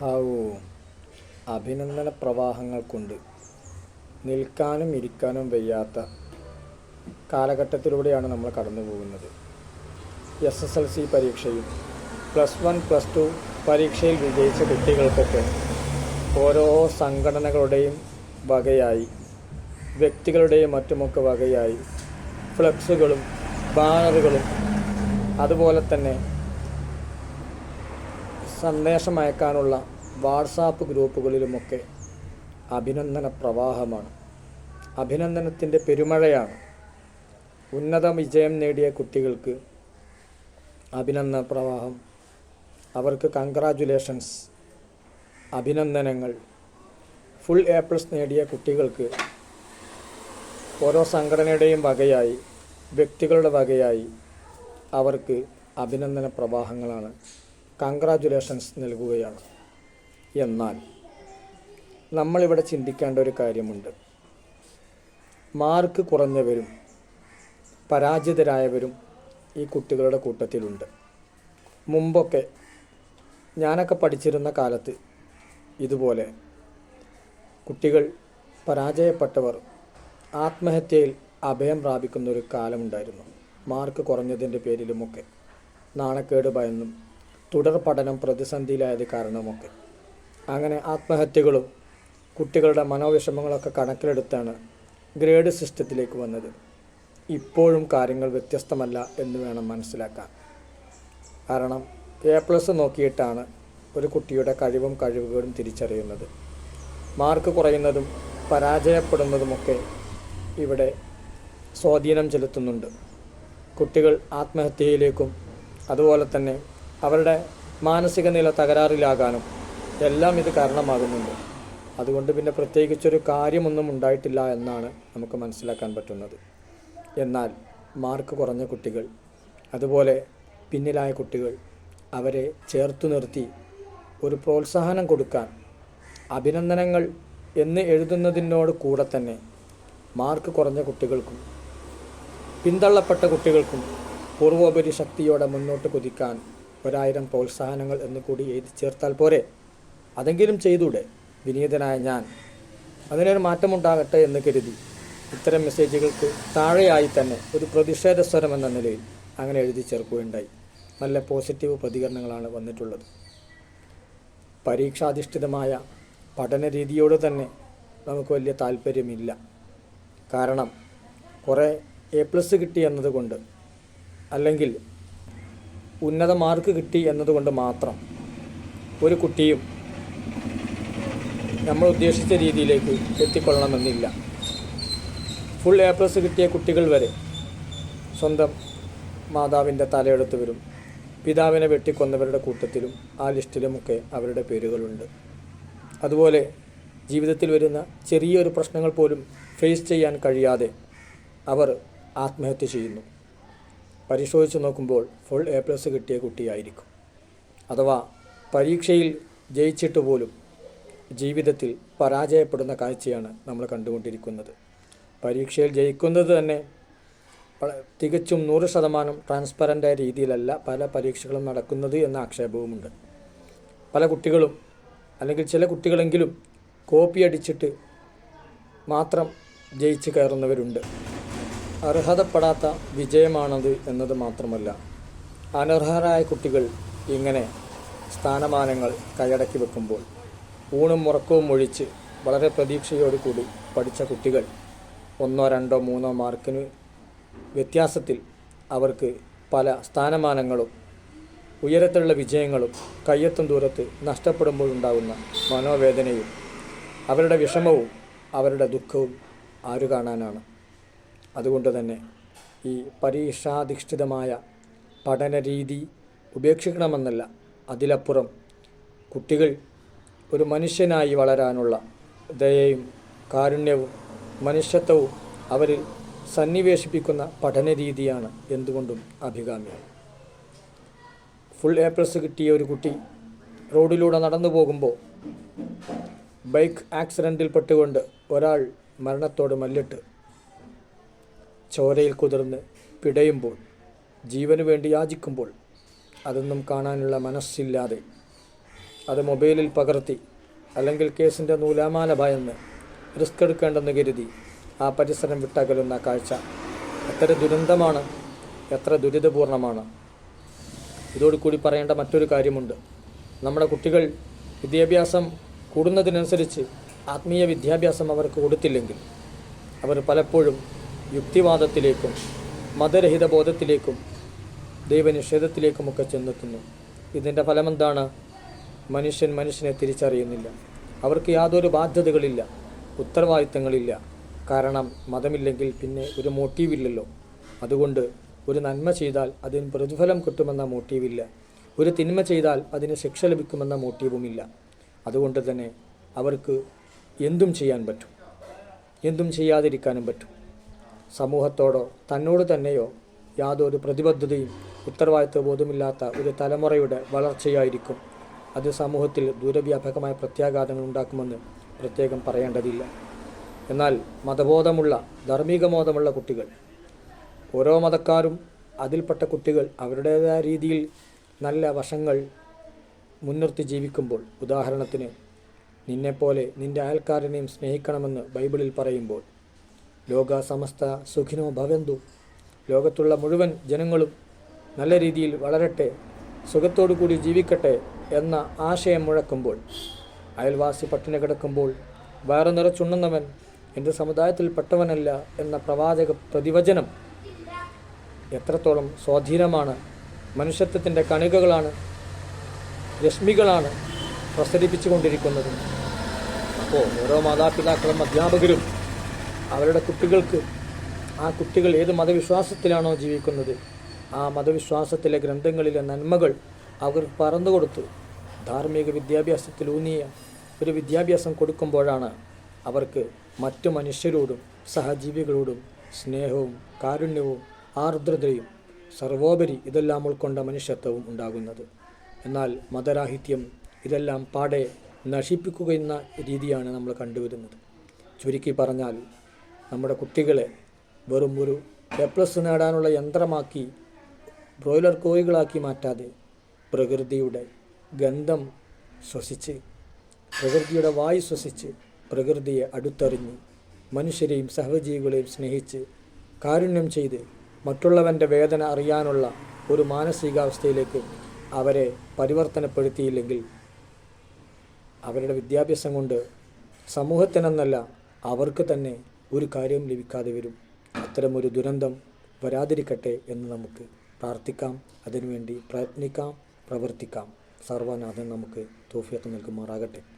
ഹാവൂ. അഭിനന്ദന പ്രവാഹങ്ങൾ കൊണ്ട് നിൽക്കാനും ഇരിക്കാനും വയ്യാത്ത കാലഘട്ടത്തിലൂടെയാണ് നമ്മൾ കടന്നു പോകുന്നത് എസ് എസ് എൽ സി പരീക്ഷയും പ്ലസ് വൺ പ്ലസ് ടു പരീക്ഷയിൽ വിജയിച്ച കുട്ടികൾക്കൊക്കെ ഓരോ സംഘടനകളുടെയും വകയായി വ്യക്തികളുടെയും മറ്റുമൊക്കെ വകയായി ഫ്ലക്സുകളും ബാനറുകളും അതുപോലെ തന്നെ സന്ദേശം അയക്കാനുള്ള വാട്സാപ്പ് ഗ്രൂപ്പുകളിലുമൊക്കെ അഭിനന്ദന പ്രവാഹമാണ്. അഭിനന്ദനത്തിന്റെ പെരുമഴയാണ്. ഉന്നത വിജയം നേടിയ കുട്ടികൾക്ക് അഭിനന്ദന പ്രവാഹം. അവർക്ക് കൺഗ്രാജുലേഷൻസ് അഭിനന്ദനങ്ങൾ. ഫുൾ എ പ്ലസ് നേടിയ കുട്ടികൾക്ക് ഓരോ സംഘടനയുടെയും വകയായി വ്യക്തികളുടെ വകയായി അവർക്ക് അഭിനന്ദന പ്രവാഹങ്ങളാണ്. കൺഗ്രാജുലേഷൻസ് നൽകുകയാണ്. എന്നാൽ നമ്മളിവിടെ ചിന്തിക്കേണ്ട ഒരു കാര്യമുണ്ട്. മാർക്ക് കുറഞ്ഞവരും പരാജിതരായവരും ഈ കുട്ടികളുടെ കൂട്ടത്തിലുണ്ട്. മുമ്പൊക്കെ ഞാനൊക്കെ പഠിച്ചിരുന്ന കാലത്ത് ഇതുപോലെ കുട്ടികൾ പരാജയപ്പെട്ടവർ ആത്മഹത്യയിൽ അഭയം പ്രാപിക്കുന്ന ഒരു കാലമുണ്ടായിരുന്നു. മാർക്ക് കുറഞ്ഞതിന്റെ പേരിലുമൊക്കെ നാണക്കേട് ഭയന്നും തുടർ പഠനം പ്രതിസന്ധിയിലായത് കാരണമൊക്കെ. അങ്ങനെ ആത്മഹത്യകളും കുട്ടികളുടെ മനോവിഷമങ്ങളൊക്കെ കണക്കിലെടുത്താണ് ഗ്രേഡ് സിസ്റ്റത്തിലേക്ക് വന്നത്. ഇപ്പോഴും കാര്യങ്ങൾ വ്യത്യസ്തമല്ല എന്ന് വേണം മനസ്സിലാക്കാൻ. കാരണം എ പ്ലസ് നോക്കിയിട്ടാണ് ഒരു കുട്ടിയുടെ കഴിവും കഴിവുകളും തിരിച്ചറിയുന്നത്. മാർക്ക് കുറയുന്നതും പരാജയപ്പെടുന്നതുമൊക്കെ ഇവിടെ സ്വാധീനം ചെലുത്തുന്നുണ്ട്. കുട്ടികൾ ആത്മഹത്യയിലേക്കും അതുപോലെ തന്നെ അവരുടെ മാനസിക നില തകരാറിലാകാനും എല്ലാം ഇത് കാരണമാകുന്നുണ്ട്. അതുകൊണ്ട് പിന്നെ പ്രത്യേകിച്ചൊരു കാര്യമൊന്നും ഉണ്ടായിട്ടില്ല എന്നാണ് നമുക്ക് മനസ്സിലാക്കാൻ പറ്റുന്നത്. എന്നാൽ മാർക്ക് കുറഞ്ഞ കുട്ടികൾ അതുപോലെ പിന്നിലായ കുട്ടികൾ അവരെ ചേർത്തു നിർത്തി ഒരു പ്രോത്സാഹനം കൊടുക്കാൻ അഭിനന്ദനങ്ങൾ എന്ന് എഴുതുന്നതിനോട് കൂടെ തന്നെ മാർക്ക് കുറഞ്ഞ കുട്ടികൾക്കും പിന്തള്ളപ്പെട്ട കുട്ടികൾക്കും പൂർവോപരി ശക്തിയോടെ മുന്നോട്ട് കുതിക്കാൻ ഒരായിരം പ്രോത്സാഹനങ്ങൾ എന്ന് കൂടി എഴുതി ചേർത്താൽ പോരെ? അതെങ്കിലും ചെയ്തൂടെ? വിനീതനായ ഞാൻ. അതിനൊരു മാറ്റമുണ്ടാകട്ടെ എന്ന് കരുതി. ഇത്തരം മെസ്സേജുകൾക്ക് താഴെയായി തന്നെ ഒരു പ്രതിഷേധ സ്വരം എന്ന നിലയിൽ അങ്ങനെ എഴുതി ചേർക്കുകയുണ്ടായി. നല്ല പോസിറ്റീവ് പ്രതികരണങ്ങളാണ് വന്നിട്ടുള്ളത്. പരീക്ഷാധിഷ്ഠിതമായ പഠന രീതിയോട് തന്നെ നമുക്ക് വലിയ താല്പര്യമില്ല. കാരണം കുറേ എ പ്ലസ് കിട്ടി എന്നതുകൊണ്ട് അല്ലെങ്കിൽ ഉന്നത മാർക്ക് കിട്ടി എന്നതുകൊണ്ട് മാത്രം ഒരു കുട്ടിയും നമ്മൾ ഉദ്ദേശിച്ച രീതിയിലേക്ക് എത്തിക്കൊള്ളണമെന്നില്ല. ഫുൾ എ പ്ലസ് കിട്ടിയ കുട്ടികൾ വരെ സ്വന്തം മാതാവിന്റെ തലയെടുത്ത് വരും. പിതാവിനെ വെട്ടിക്കൊന്നവരുടെ കൂട്ടത്തിലും ആ ലിസ്റ്റിലുമൊക്കെ അവരുടെ പേരുകളുണ്ട്. അതുപോലെ ജീവിതത്തിൽ വരുന്ന ചെറിയൊരു പ്രശ്നങ്ങൾ പോലും ഫേസ് ചെയ്യാൻ കഴിയാതെ അവർ ആത്മഹത്യ ചെയ്യുന്നു. പരിശോധിച്ച് നോക്കുമ്പോൾ ഫുൾ എ പ്ലസ് കിട്ടിയ കുട്ടിയായിരിക്കും. അഥവാ പരീക്ഷയിൽ ജയിച്ചിട്ട് പോലും ജീവിതത്തിൽ പരാജയപ്പെടുന്ന കാഴ്ചയാണ് നമ്മൾ കണ്ടുകൊണ്ടിരിക്കുന്നത്. പരീക്ഷയിൽ ജയിക്കുന്നത് തന്നെ തികച്ചും നൂറ് ശതമാനം ട്രാൻസ്പെറന്റായ രീതിയിലല്ല പല പരീക്ഷകളും നടക്കുന്നത് എന്ന ആക്ഷേപവുമുണ്ട്. പല കുട്ടികളും അല്ലെങ്കിൽ ചില കുട്ടികളെങ്കിലും കോപ്പി അടിച്ചിട്ട് മാത്രം ജയിച്ച് കയറുന്നവരുണ്ട്. അർഹതപ്പെടാത്ത വിജയമാണത് എന്നത് മാത്രമല്ല. അനർഹരായ കുട്ടികൾ ഇങ്ങനെ സ്ഥാനമാനങ്ങൾ കൈയടക്കി വെക്കുമ്പോൾ ഊണും ഉറക്കവും ഒഴിച്ച് വളരെ പ്രതീക്ഷയോടുകൂടി പഠിച്ച കുട്ടികൾ ഒന്നോ രണ്ടോ മൂന്നോ മാർക്കിന് വ്യത്യാസത്തിൽ അവർക്ക് പല സ്ഥാനമാനങ്ങളും ഉയരത്തിലുള്ള വിജയങ്ങളും കയ്യെത്തും ദൂരത്ത് നഷ്ടപ്പെടുമ്പോഴുണ്ടാകുന്ന മനോവേദനയും അവരുടെ വിഷമവും അവരുടെ ദുഃഖവും ആരു കാണാനാണ് അതുകൊണ്ട് തന്നെ ഈ പരീക്ഷാധിഷ്ഠിതമായ പഠന രീതി ഉപേക്ഷിക്കണമെന്നല്ല. അതിലപ്പുറം കുട്ടികൾ ഒരു മനുഷ്യനായി വളരാനുള്ള ദയയും കാരുണ്യവും മനുഷ്യത്വവും അവരിൽ സന്നിവേശിപ്പിക്കുന്ന പഠന രീതിയാണ് എന്തുകൊണ്ടും അഭികാമ്യം. ഫുൾ എ പ്ലസ് കിട്ടിയ ഒരു കുട്ടി റോഡിലൂടെ നടന്നു പോകുമ്പോൾ ബൈക്ക് ആക്സിഡന്റിൽ പെട്ടുകൊണ്ട് ഒരാൾ മരണത്തോട് മല്ലിട്ട് ചോരയിൽ കുതിർന്ന് പിടയുമ്പോൾ ജീവന് വേണ്ടി യാചിക്കുമ്പോൾ അതൊന്നും കാണാനുള്ള മനസ്സില്ലാതെ അത് മൊബൈലിൽ പകർത്തി അല്ലെങ്കിൽ കേസിന്റെ നൂലാമാല ഭയന്ന് റിസ്ക് എടുക്കേണ്ടെന്ന് കരുതി ആ പരിസരം വിട്ടകലുന്ന കാഴ്ച എത്ര ദുരന്തമാണ് എത്ര ദുരിതപൂർണമാണ്. ഇതോടുകൂടി പറയേണ്ട മറ്റൊരു കാര്യമുണ്ട്. നമ്മുടെ കുട്ടികൾ വിദ്യാഭ്യാസം കൂടുന്നതിനനുസരിച്ച് ആത്മീയ വിദ്യാഭ്യാസം അവർക്ക് കൊടുത്തില്ലെങ്കിൽ അവർ പലപ്പോഴും യുക്തിവാദത്തിലേക്കും മതരഹിത ബോധത്തിലേക്കും ദൈവനിഷേധത്തിലേക്കുമൊക്കെ ചെന്നെത്തുന്നു. ഇതിന്റെ ഫലമെന്താണ്? മനുഷ്യൻ മനുഷ്യനെ തിരിച്ചറിയുന്നില്ല. അവർക്ക് യാതൊരു ബാധ്യതകളില്ല ഉത്തരവാദിത്തങ്ങളില്ല. കാരണം മതമില്ലെങ്കിൽ പിന്നെ ഒരു മോട്ടീവില്ലല്ലോ. അതുകൊണ്ട് ഒരു നന്മ ചെയ്താൽ അതിന് പ്രതിഫലം കിട്ടുമെന്ന മോട്ടീവില്ല. ഒരു തിന്മ ചെയ്താൽ അതിന് ശിക്ഷ ലഭിക്കുമെന്ന മോട്ടീവുമില്ല. അതുകൊണ്ട് തന്നെ അവർക്ക് എന്തും ചെയ്യാൻ പറ്റും. എന്തും ചെയ്യാതിരിക്കാനും പറ്റും. സമൂഹത്തോടോ തന്നോട് തന്നെയോ യാതൊരു പ്രതിബദ്ധതയും ഉത്തരവാദിത്വ ബോധമില്ലാത്ത ഒരു തലമുറയുടെ വളർച്ചയായിരിക്കും. അത് സമൂഹത്തിൽ ദൂരവ്യാപകമായ പ്രത്യാഘാതങ്ങൾ ഉണ്ടാക്കുമെന്ന് പ്രത്യേകം പറയേണ്ടതില്ല. എന്നാൽ മതബോധമുള്ള ധാർമ്മിക ബോധമുള്ള കുട്ടികൾ ഓരോ മതക്കാരും അതിൽപ്പെട്ട കുട്ടികൾ അവരുടേതായ രീതിയിൽ നല്ല വശങ്ങൾ മുൻനിർത്തി ജീവിക്കുമ്പോൾ ഉദാഹരണത്തിന് നിന്നെപ്പോലെ നിന്റെ അയൽക്കാരനെയും സ്നേഹിക്കണമെന്ന് ബൈബിളിൽ പറയുമ്പോൾ ലോക സമസ്ത സുഖിനോ ഭവന്തു. ലോകത്തുള്ള മുഴുവൻ ജനങ്ങളും നല്ല രീതിയിൽ വളരട്ടെ സുഖത്തോടു കൂടി ജീവിക്കട്ടെ എന്ന ആശയം മുഴക്കുമ്പോൾ അയൽവാസി പട്ടിണി കിടക്കുമ്പോൾ വയറു നിറച്ചുണ്ണുന്നവൻ എന്റെ സമുദായത്തിൽപ്പെട്ടവനല്ല എന്ന പ്രവാചക പ്രതിവചനം എത്രത്തോളം സ്വാധീനമാണ് മനുഷ്യത്വത്തിന്റെ കണികകളാണ് രശ്മികളാണ് പ്രസരിപ്പിച്ചുകൊണ്ടിരിക്കുന്നത്. അപ്പോൾ ഓരോ മാതാപിതാക്കളും അധ്യാപകരും അവരുടെ കുട്ടികൾക്ക് ആ കുട്ടികൾ ഏത് മതവിശ്വാസത്തിലാണോ ജീവിക്കുന്നത് ആ മതവിശ്വാസത്തിലെ ഗ്രന്ഥങ്ങളിലെ നന്മകൾ അവർ പറന്നു കൊടുത്തു. ധാർമ്മിക വിദ്യാഭ്യാസത്തിലൂന്നിയ ഒരു വിദ്യാഭ്യാസം കൊടുക്കുമ്പോഴാണ് അവർക്ക് മറ്റു മനുഷ്യരോടും സഹജീവികളോടും സ്നേഹവും കാരുണ്യവും ആർദ്രതയും സർവോപരി ഇതെല്ലാം ഉൾക്കൊണ്ട മനുഷ്യത്വവും ഉണ്ടാകുന്നത്. എന്നാൽ മതരാഹിത്യം ഇതെല്ലാം പാടെ നശിപ്പിക്കുകയെന്ന രീതിയാണ് നമ്മൾ കണ്ടുവരുന്നത്. ചുരുക്കി പറഞ്ഞാൽ നമ്മുടെ കുട്ടികളെ വെറും ഒരു എ പ്ലസ് നേടാനുള്ള യന്ത്രമാക്കി ബ്രോയിലർ കോഴികളാക്കി മാറ്റാതെ പ്രകൃതിയുടെ ഗന്ധം ശ്വസിച്ച് പ്രകൃതിയുടെ വായു ശ്വസിച്ച് പ്രകൃതിയെ അടുത്തറിഞ്ഞ് മനുഷ്യരെയും സഹജീവികളെയും സ്നേഹിച്ച് കാരുണ്യം ചെയ്ത് മറ്റുള്ളവന്റെ വേദന അറിയാനുള്ള ഒരു മാനസികാവസ്ഥയിലേക്ക് അവരെ പരിവർത്തനപ്പെടുത്തിയില്ലെങ്കിൽ അവരുടെ വിദ്യാഭ്യാസം കൊണ്ട് സമൂഹത്തിനെന്നല്ല അവർക്ക് തന്നെ ഒരു കാര്യവും ലഭിക്കാതെ വരും. അത്തരമൊരു ദുരന്തം വരാതിരിക്കട്ടെ എന്ന് നമുക്ക് പ്രാർത്ഥിക്കാം. അതിനുവേണ്ടി പ്രയത്നിക്കാം പ്രവർത്തിക്കാം. സർവനാഥൻ നമുക്ക് തോഫിയത്ത് നൽകുമാറാകട്ടെ.